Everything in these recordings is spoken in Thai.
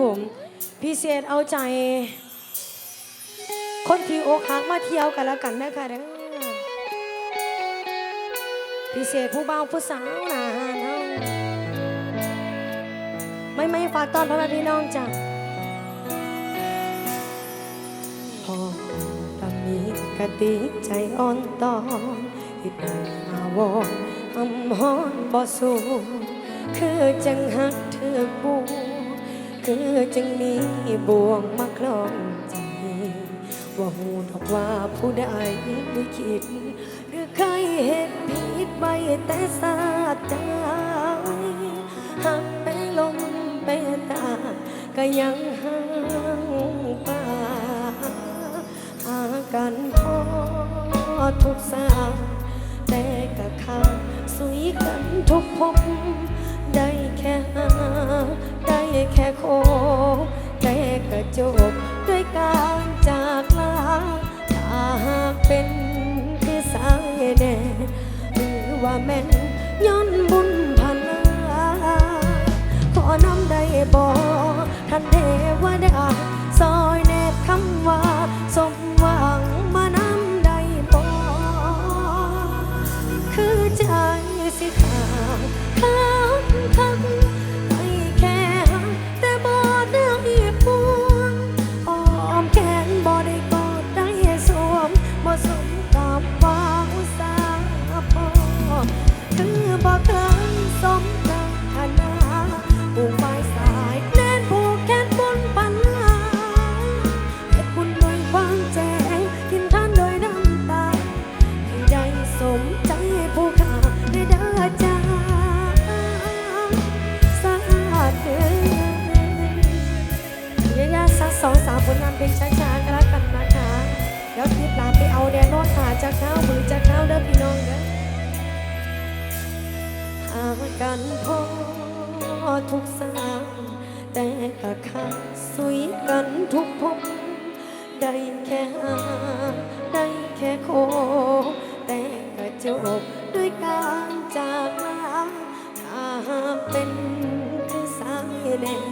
ผมพิเศษเอาใจ คนที่อกหักมาเที่ยวกันแล้วกันนะคะเด้อพิเศษผู้บ่าวผู้สาวหนาหานเฮาไม่ไม่ฝากตอนพ่อแม่พี่น้องจ้ะพอตำนี้กะติใจอ่อนตอนฮิตอาวอนอำฮอนบ่สูคือจังหักเธอบู คือจึงมีบ่วงมาคล้องใจ ว่าหูดอกว่าผู้ใดไม่คิด หรือเคยเห็นผิดไปแต่สาดใจหักไปลมไปตา ก็ยังห่างป่าหากันพอทุกสาแต่กะขาดสุยกันทุกพบได้แค่หา แค่โคแต่กระจบด้วยการจากลาถ้าหากเป็นที่สายแน่หรือว่าแม่นย้อนบุญพันลาขอน้ำได้บอกท่านเทวดาซอยแนบคำว่า ได้แค่หาได้แค่โค แต่กระจบด้วยการจากลาถ้าหาเป็นคือสายแดง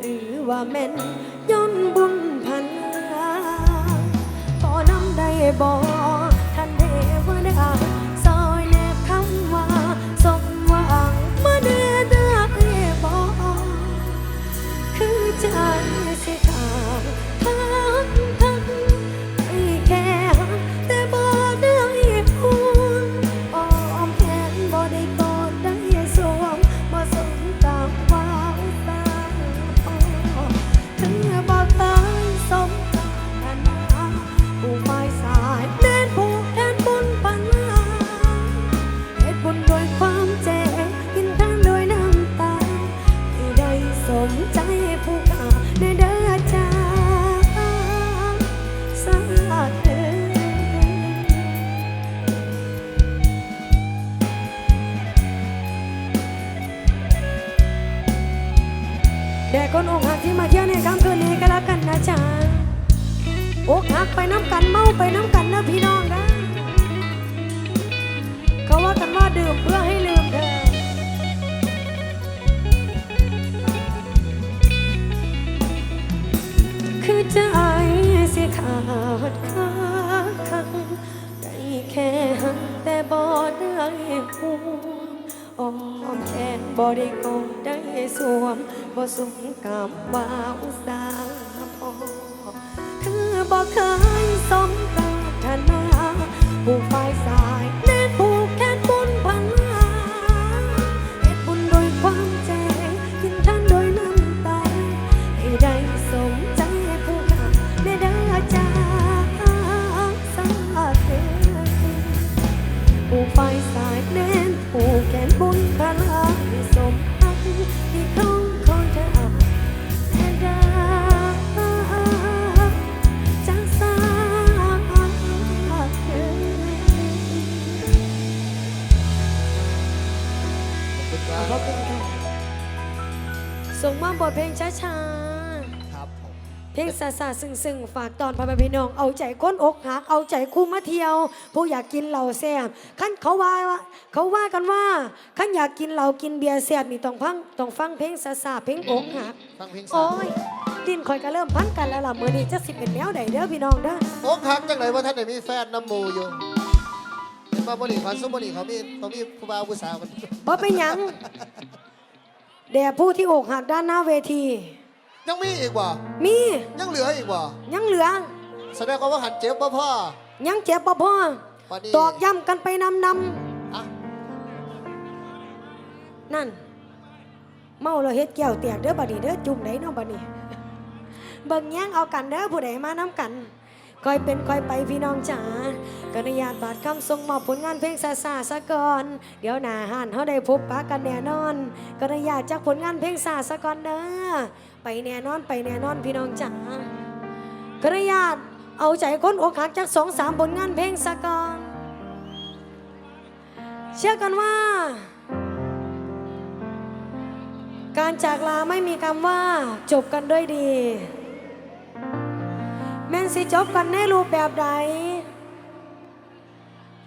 หรือว่าแม่นย้อนบุญพันลาขอนำได้บอก แด่คนอกหักที่มาเที่ยวในค่ำคืนนี้ก็แล้วกันนะจ๊ะอกหักไปน้ำกันเมาไปน้ำกันนะพี่น้องนะเขาว่ากันว่าดื่มเพื่อให้ลืมเธอคือใจสิขาดคักคักได้แค่หักแต่บ่ได้ห่วงอ้อมแขนบ่ได้กอดได้ สวมบ่สมกับว่าอุตสาหพอคือบ่เคยสมปรารถนาผู้ฝ่ายสา ส่งมาบทเพลงช้าครับๆเพลงซาซาซึ่งซึ่งฝากตอนพ่อแม่พี่น้อง เอาใจก้นอกหักเอาใจคู่มาเที่ยว ผู้อยากกินเหล่าแซ่บขั้นเขาว่าเขาว่ากันว่าขั้นอยากกินเหล้ากินเบียร์แซ่บนี่ต้องฟังต้องฟังเพลงซาซาเพลงอกหัก ฟังเพลงซาโอ้ยดินคอยก็เริ่มพันกันแล้วล่ะมือนี้จะสิบเป็นแมวใดเด้อพี่น้องเด้ออกหักจังเลยว่าท่านไหนมีแฟนน้ำมูอยู่เห็นว่าบริเขาซุบริเขามีเขามีผู้บ่าวผู้สาวมันบ่เป็นยัง แด่ผู้ที่อกหักด้านหน้าเวที ยังมีอีกบ่มียังเหลืออีกบ่ยังเหลือ แสดงว่าหันเจ็บบ่พ่อ ยังเจ็บบ่พอวันนี้ ตอกย้ำกันไปนำนอะำนั่น เมาแล้วเฮ็ดแก้วแตกเด้อบัดนี้เด้อจุ่มไหนเนาะบัดนี้ เบิ่งแย่งเอากันเด้อผู้ใดมานํกัน คอยเป็นคอยไปพี่น้องจ๋ากระยาตบาดคำทรงมอบผลงานเพลงซาซาซะก่อน เดี๋ยวหน้าหานเฮาได้พบปะกันแน่นอนกระยาตจากผลงานเพลงซาซะก่อนเด้อไปแน่นอนไปแน่นอนพี่น้องจ๋ากระยาตเอาใจคนอกหักจากสองสามผลงานเพลงซะก่อนเชื่อกันว่า การจากลาไม่มีคำว่าจบกันด้วยดี แม่นสิจบกันในรูปแบบใด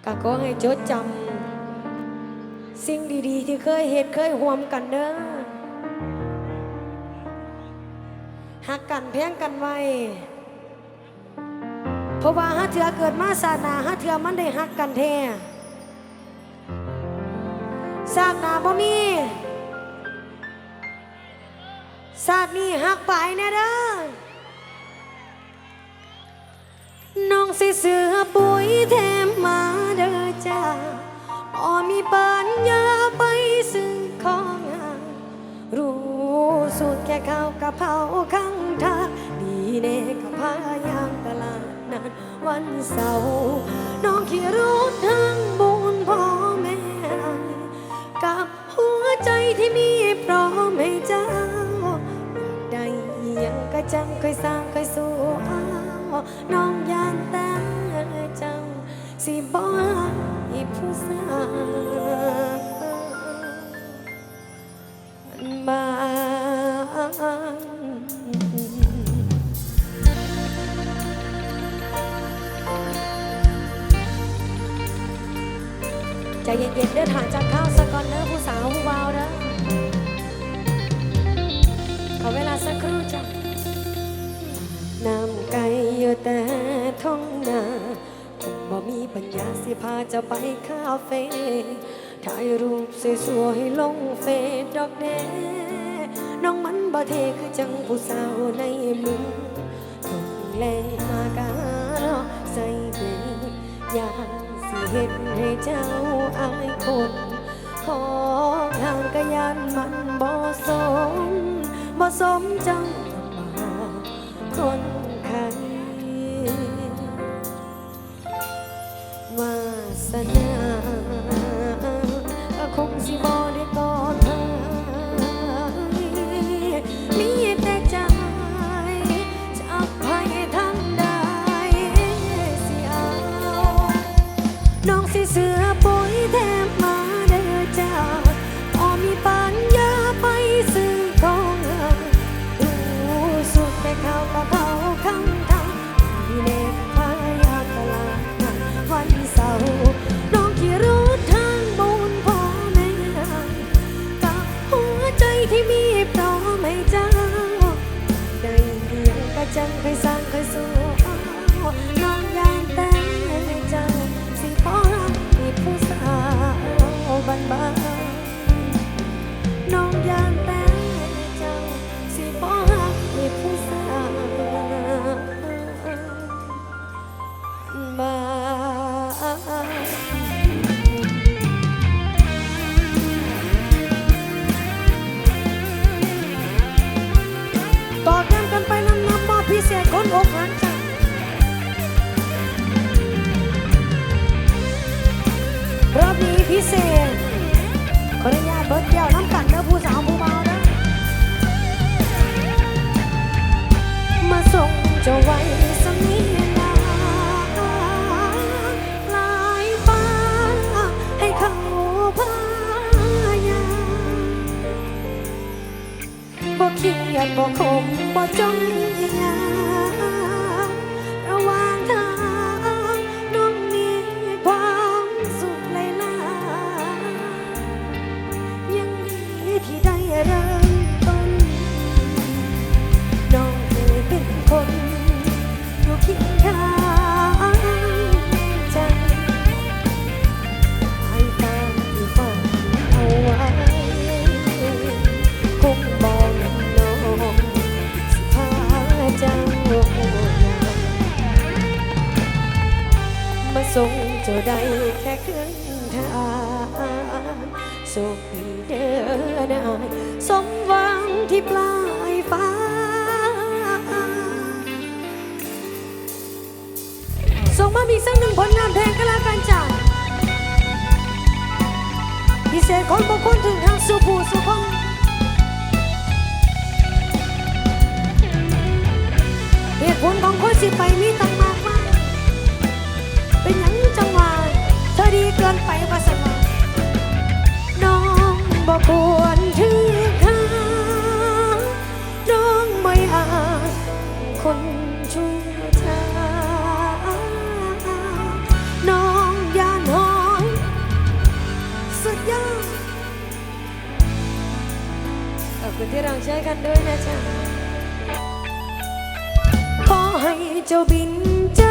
ก็ขอให้จดจำสิ่งดีๆ ที่เคยเหตุเคยห่วมกันเด้อหักกันแพงกันไว้เพราะว่าหาเถือเกิดมาศาสนาหาเถือมันได้หักกันแท้สร้างนาบ่มีศาสนี้หักไปแน่ สิเสือปุ๋ยแถมมาเด้อจ้าบ่มีปัญญาไปซื้อของห่างรู้สูตรแค่ข้าวกะเพราข้างทางดีเน่ก็พายางตลาดนั้นวันเสาร์น้องขี่รถทางบุ เย็นๆเดินทางจากข้าวสะก่อนเด้อผู้สาวผู้บ่าวเด้อขอเวลาสักครู่จ้ะน้ำไก่อยู่แต่ท้องนาคงบ่มีปัญญาสิพาจะไปคาเฟ่ถ่ายรูปสวยๆลงเฟซดอกแน่น้องมันบ่เทคือจังผู้สาวในเมืองต้งแลมากาใส่เบอยาก เห็นให้เจ้าอายคนของทางกยานมันบ่สมบ่สมจังมาคน พียง ริ่มต้นน้องเคยเป็นคนอยู่เคียงข้าใจให้ตามที่ฝันเอาไว้คงบอกน้องสิพาเจ้มาส่งเจ้าใดแค่คืน ทางสุขเดินายสมหวังที่ปลายฟ้า ส่งมาอีกสักหนึ่งผลงานเพลงก็แล้วกันจ้ะพิเศษของบางคนถึงทางสุภูสุขคน คุณที่เราใช้กันด้วยนะจ๊ะขอให้เจ้าบินเจ้า